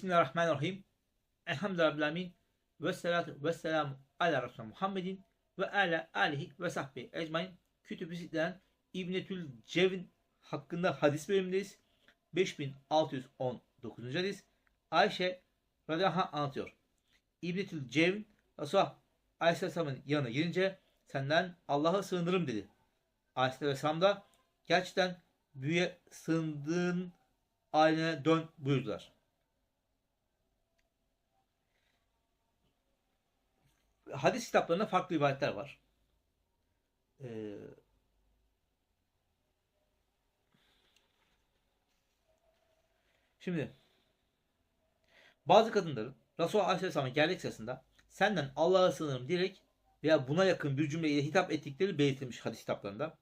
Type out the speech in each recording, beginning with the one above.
Bismillahirrahmanirrahim. Elhamdülillahi Rabbil Alemin. Ve salatu ve selamu ala Resulü Muhammedin ve ala alihi ve sahbihi ecmain. Kütüb-i Sitte'den İbnetül Cevn hakkında hadis bölümündeyiz. 5619. hadis. Ayşe radıyallahu anlatıyor. İbnetül Cevn Resulullah Aleyhisselam'ın yanına girince senden Allah'a sığınırım dedi. Aleyhisselam da gerçekten büyüye sığındığın ailene dön buyurdular. Hadis kitaplarında farklı rivayetler var. Ee, şimdi bazı kadınların Resulullah Aleyhisselam'a geldik sırasında senden Allah'a sığınırım diyerek veya buna yakın bir cümleyle hitap ettikleri belirtilmiş hadis kitaplarında.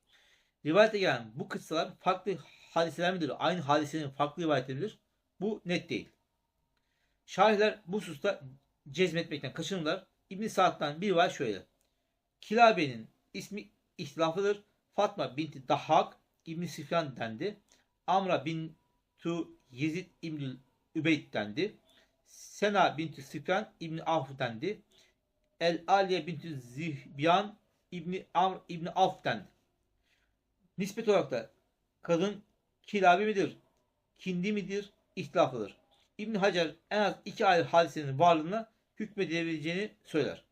Rivayete gelen bu kıssalar farklı hadiseler midir? Aynı hadisenin farklı rivayetleridir. Bu net değil. Şairler bu hususta cezmetmekten kaçınırlar. İbn Sa'd'dan bir rivayet şöyle. Kilabe'nin ismi ihtilaflıdır. Fatma binti Dahhak İbn Sifyan dendi. Amra bintu Yezid İbn Übeyd dendi. Sena binti Sifyan İbn Avf dendi. El Aliye binti Zihbiyan İbni Amr İbni Avf dendi. Nispet olarak da kadın kilabi midir, kindi midir, ihtilaflıdır. İbn Hacer en az iki ayrı hadisenin varlığına hükmedilebileceğini söyler.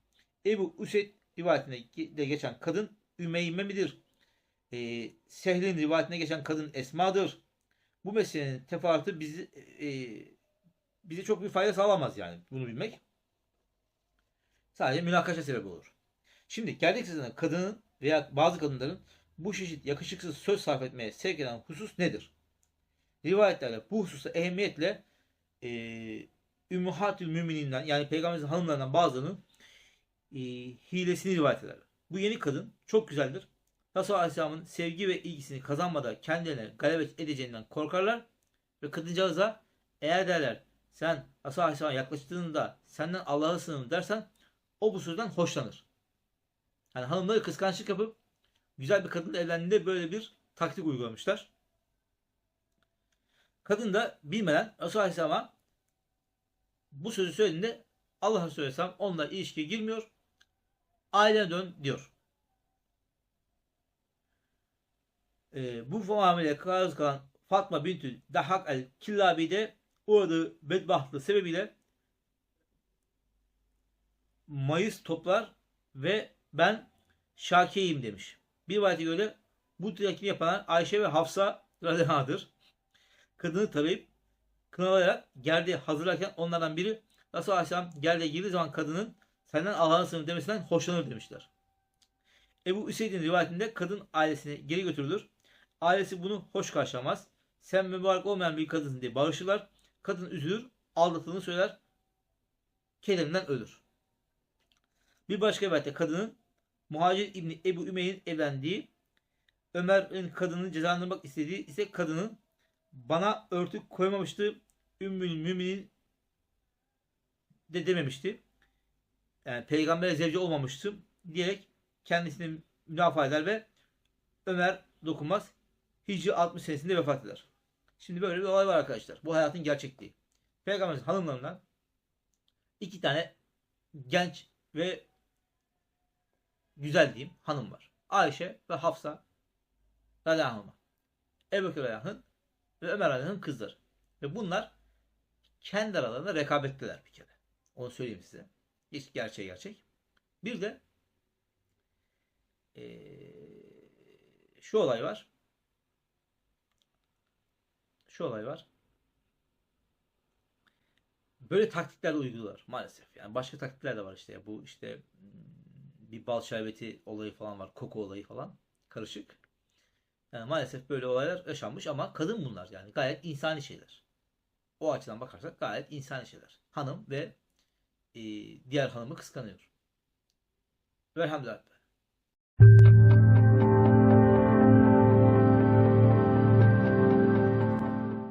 Ebu Üseyd rivayetinde de geçen kadın Ümeyme midir? Ee, Sehl'in rivayetine geçen kadın Esma'dır. Bu meselenin teferruatı bizi e, bize çok bir fayda sağlamaz yani bunu bilmek. Sadece münakaşa sebebi olur. Şimdi geldik sizin kadının veya bazı kadınların bu çeşit yakışıksız söz sarf etmeye sevk eden husus nedir? Rivayetlerde bu hususa ehemmiyetle e, Ümmühatül Mümininden yani Peygamberimizin hanımlarından bazılarının e, hilesini rivayet eder. Bu yeni kadın çok güzeldir. Resulullah Aleyhisselam'ın sevgi ve ilgisini kazanmada kendilerine galebet edeceğinden korkarlar ve kadıncağıza eğer derler sen Resulullah Aleyhisselam'a yaklaştığında senden Allah'a sığınırım dersen o bu sözden hoşlanır. Yani hanımları kıskançlık yapıp güzel bir kadınla evlendiğinde böyle bir taktik uygulamışlar. Kadın da bilmeden Resulullah Aleyhisselam'a bu sözü söylediğinde Allah Resulü Aleyhisselam onunla ilişkiye girmiyor. Ailene dön diyor. Ee, bu muameleye kararız kalan Fatma bintü Dahak el Killabi de uğradığı bedbahtlığı sebebiyle Mayıs toplar ve ben Şakiyim demiş. Bir rivayete göre bu tilakini yapan Ayşe ve Hafsa radıyallahu Kadını tarayıp kınalayarak geldi hazırlarken onlardan biri Resulullah Aleyhisselam geldiği girdiği zaman kadının senden Allah'ın sınırı demesinden hoşlanır demişler. Ebu Üseyd'in rivayetinde kadın ailesini geri götürülür. Ailesi bunu hoş karşılamaz. Sen mübarek olmayan bir kadınsın diye bağırışırlar. Kadın üzülür, aldatıldığını söyler. Kederinden ölür. Bir başka rivayette kadının Muhacir İbni Ebu Ümey'in evlendiği Ömer'in kadını cezalandırmak istediği ise kadının bana örtük koymamıştı. Ümmül müminin de dememişti. Yani peygambere zevci olmamıştım diyerek kendisini müdafaa eder ve Ömer dokunmaz. Hicri 60 senesinde vefat eder. Şimdi böyle bir olay var arkadaşlar. Bu hayatın gerçekliği. Peygamberin hanımlarından iki tane genç ve güzel diyeyim hanım var. Ayşe ve Hafsa radıyallahu anh. Ebu Bekir ve Ömer radıyallahu kızları. Ve bunlar kendi aralarında rekabetteler bir kere. Onu söyleyeyim size. Hiç gerçeği gerçek. Bir de ee, şu olay var. Şu olay var. Böyle taktikler uyguluyorlar maalesef. Yani başka taktikler de var işte. Bu işte bir bal şerbeti olayı falan var. Koku olayı falan. Karışık. Yani maalesef böyle olaylar yaşanmış ama kadın bunlar yani. Gayet insani şeyler o açıdan bakarsak gayet insani şeyler. Hanım ve e, diğer hanımı kıskanıyor. Velhamdülillah.